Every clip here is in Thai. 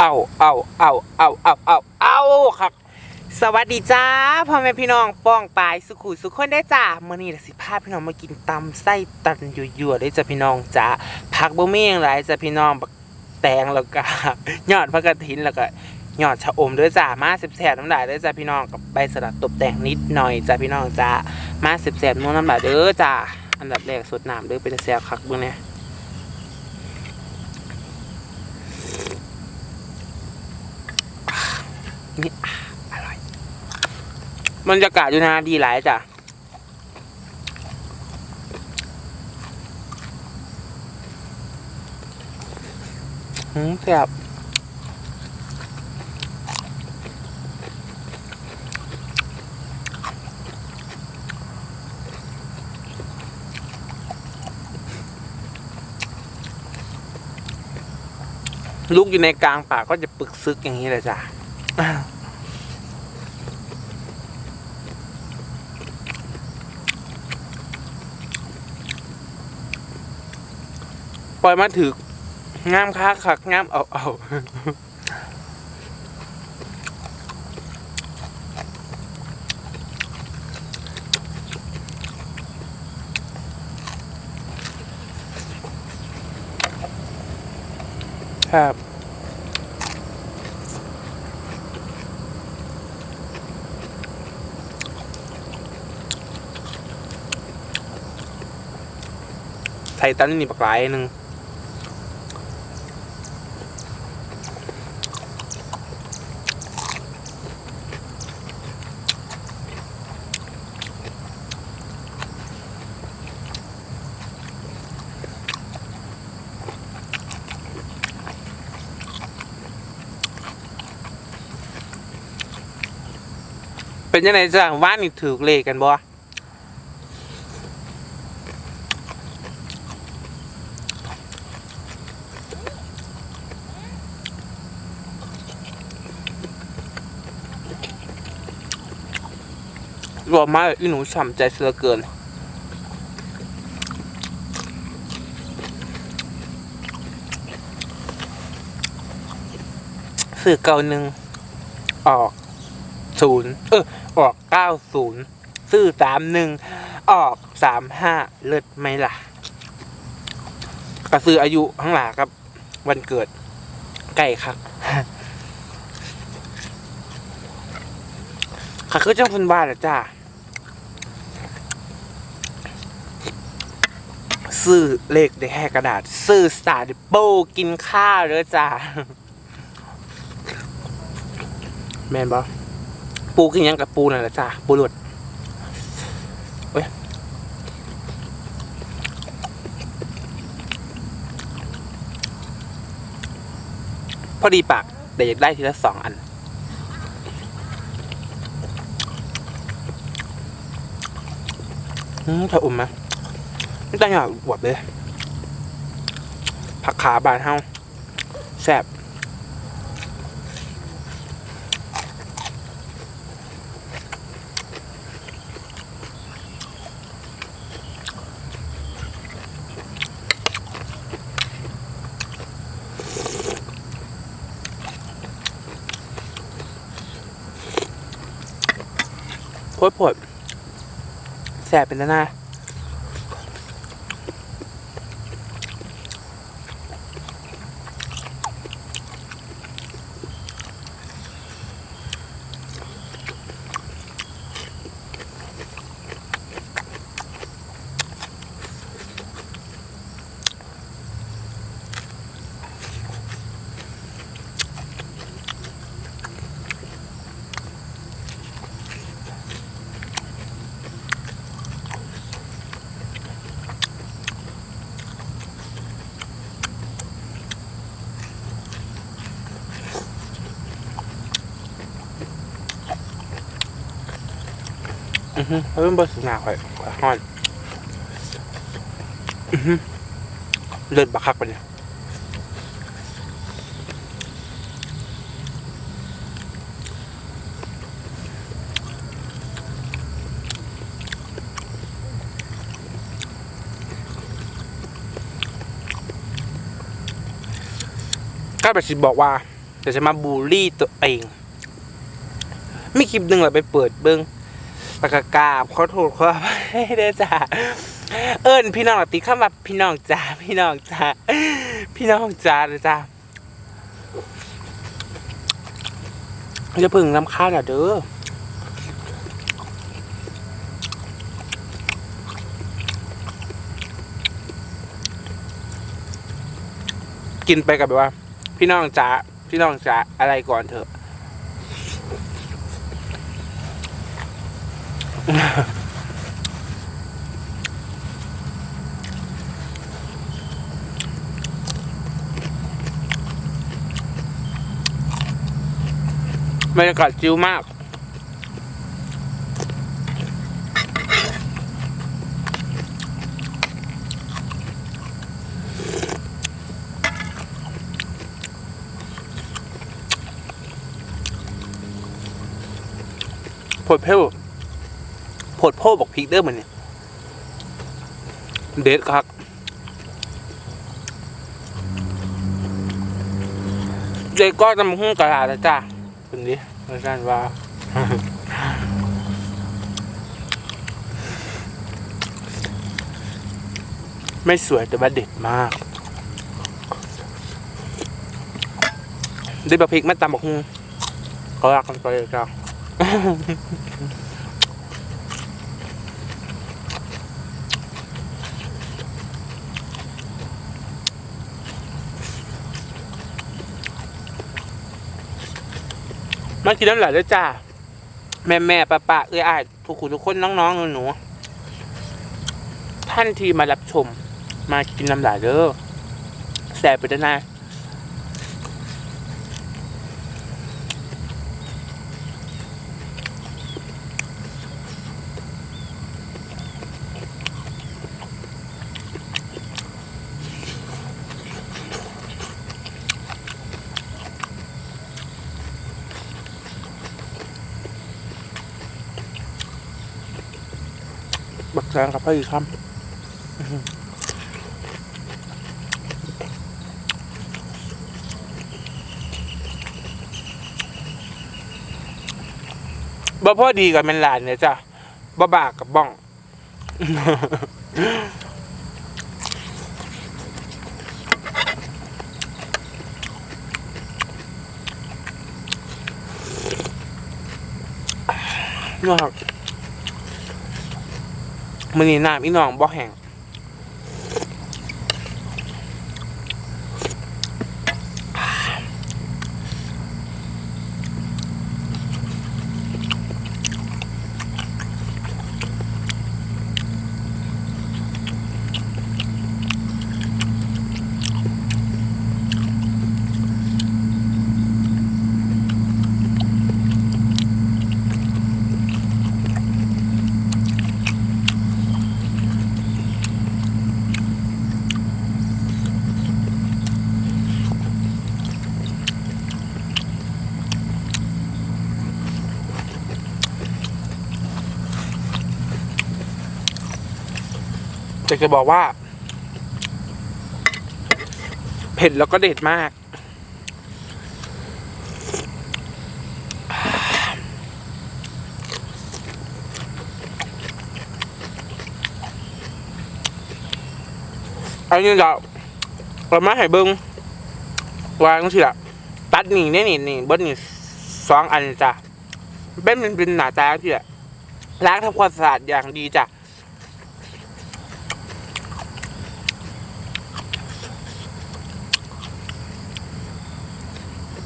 เอาเอาเอาเอาเอาเอาเอาครับสวัสดีจ้าพ่อแม่พี่น้องป้องปายสุขุสุขคนได้จ้าเมื่อนี้ละสิพาพพี่น้องมากินตำไส้ตันยั่วๆได้จ้าพี่น้องจ้าผักบ่มีอย่างไรจ้าพี่น้องแตงแล้วก็ยอดพระกฐินแล้วก็ยอดชะอมด้วยจ้ามาสิบแสบน้ำลายด้วยจ้าพี่น้องกับใบสลัดตบแต่งนิดหน่อยจ้าพี่น้องจ้ามาสิบแสบน้ำลายเด้อจ้าอันดับแรกสดน้ำเด้อเป็นแซ่บคักเบิ่งเนี่ย นี่อะอร่อยบรรยากาศอยู่นะดีหลายจ้ะหืมแซ่บลูกอยู่ในกลางปากก็จะปึกซึกอย่างนี้เลยจ้ะ ปล่อยมาถึกงามคักคักงามเอาเอาครับ ไทตันนี่ปากหลายหนึ่งเป็นยังไงจ้ะว่านนี่ถือเลขกันบ่ รวมมาอีหนูฉ่ำใจเสือเกิน สื่อเก่าหนึ่ง ออกศูนย์เออ ออกเก้าศูนย์ซื้อสามหนึ่ง ออกสามห้าเลิศไหมล่ะก็ซื้ออายุข้างหลังครับ วันเกิดใกล้ครับค่ะคือเจ้าคนบ้านเหรอจ้า ซื้อเลขได้แค่กระดาษ ซื้อสตาร์ดิโบกินข้าวเลยจ้าแม่นบ่ปูกินยังกับปูนั่นแหละจ้าปูหลุดเว้ยพอดีปากแต่อยากได้ทีละสองอันอืมถ้าอุ่มไหม ไม่ต้องอยากอวดเลยผักขาบานเฮาแซ่บโพดผดแสบเป็นหน้า อือฮึเริ่มเบอร์สุนาข่อยข่อยฮอนอือฮึเลือดบักคักไปเนี่ยก็แบบสิบอกว่าแต่จะมาบูลลี่ตัวเองไม่คลิปหนึ่งเราไปเปิดเบิ้ง ปากกาบขอโทษขออภัยเด้จ้าเอิญพี่น้องติเข้ามาพี่น้องจ้าพี่น้องจ้าพี่น้องจ้าเลยจ้าจะพึ่งน้ำข้าวน่ะเด้อกินไปกับแบบว่า พี่น้องจ๋าพี่น้องจ๋าอะไรก่อนเถอะ บรรยากาศจิวมาก ผดเพลผ ดโพบอกพริกเด้อมือนเนี่ยเด็ดครับเด็กก็จะมาหุ้งกระดาษจ้าคุณดิอาจารย์ว่าไม่สวยแต่ว่าเด็ดมากได้บะพริกมาตำบักฮุงก็รักกันไปเลยจ้า มากินน้ำไหลด้วยจ้าแม่แม่ป้าป้าเอ้ยอายทุกคนทุกคนน้องๆหนูท่านที่มารับชม มากินน้ำหลเด้อแสบไปด้านหน้า แซงกับพ่ออีกคำบ่พ่อดีกับแมนหลานเนี่ยจ้ะบ่บากกับบ้องนะครับ มันนี่น้ำอีน้องบ่แห้ง จะจะบอกว่า เผ็ดแล้วก็เด็ดมาก อันนี้เราเรามาให้เบิ้งวางสิละตัดนี่นี่นี่นี่เบิ้ลนี่สองอันจ้ะเป็นเป็นเป็นหนาตาที่ละล้างทำความสะอาดอย่างดีจ้ะ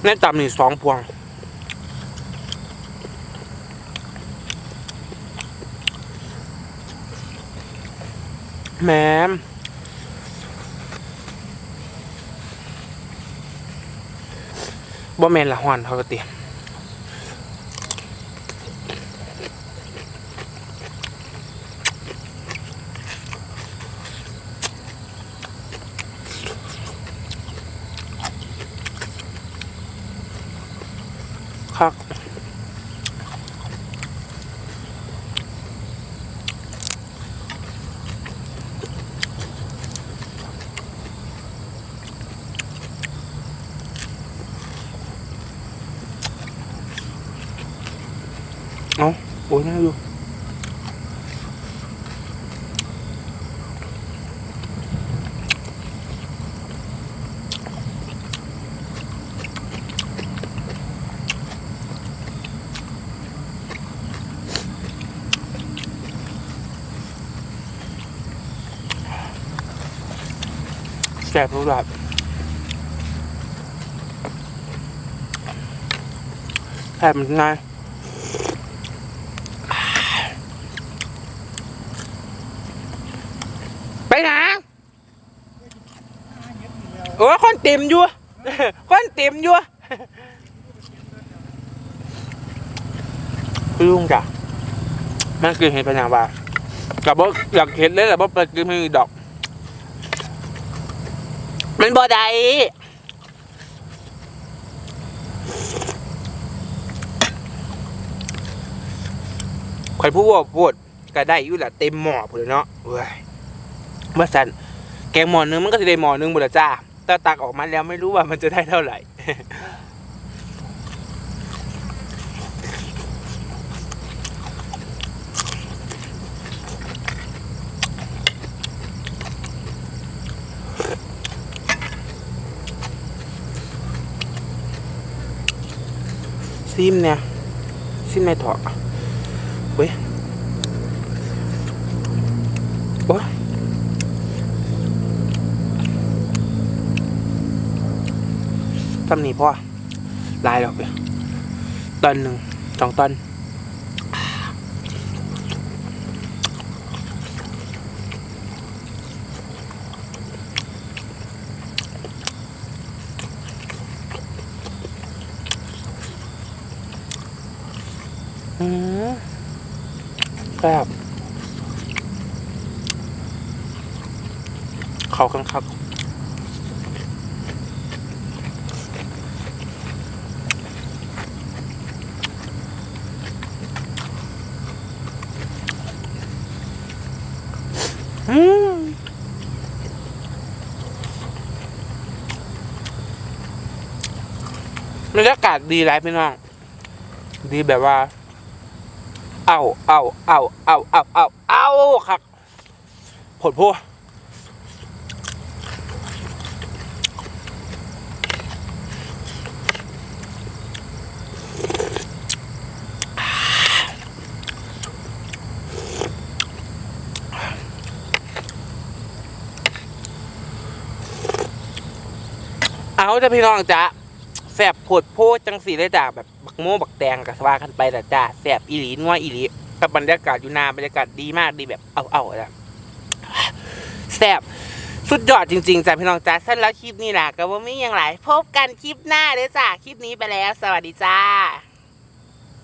แม่ต่ำนี่สองพวง แหมมบ่แมนละหอนเขาก็เตรียม คักเอาโอ้ยน่าดู แซ่บรู้แบบแซ่บมันง่ายไปไหนโอ้คนเต็มอยู่คนเต็มอยู่ลุงจ้ะมันคือเห็นเปัญญางว่ากับบ่อยากเห็นเลยแต่บ่ไปกินมือดอก มันบ่ได้คอยพูดว่าพูดก็ได้อยู่แหละเต็มหม้อพูดเลยเนาะเว้ยเมื่อสันแกงหมอนึงมันก็จะได้หมอนึงหมดล้วจ้าแต่ตักออกมาแล้วไม่รู้ว่ามันจะได้เท่าไหร่ ซิมเนี่ยซิมในถอดเว้ยโอ้ยตำหนิพ่อลายดอกเลยตอนหนึ่งสองตอน อืมแซ่บเขากันครับอืมบรรยากาศดีไรพี่น้อง ดีแบบว่า เอาเอาเอาเอาเอาเอาเอาครับผลพูเอาจะพี่น้องจ้ะ แสบผดโพจังสีได้จากแบบบักโม่บักแตงกับสว่ากันไปแต่จ้าแสบอีหลีนัวอีหลีกับบรรยากาศอยู่นาบรรยากาศดีมากดีแบบเอาเอาจ้ะแสบสุดยอดจริงๆจ้ะพี่น้องจ้าสั้นแล้วคลิปนี้นะก็ว่าไม่ยังไรพบกันคลิปหน้าเด้จ้ะคลิปนี้ไปแล้ว สวัสดีจ้า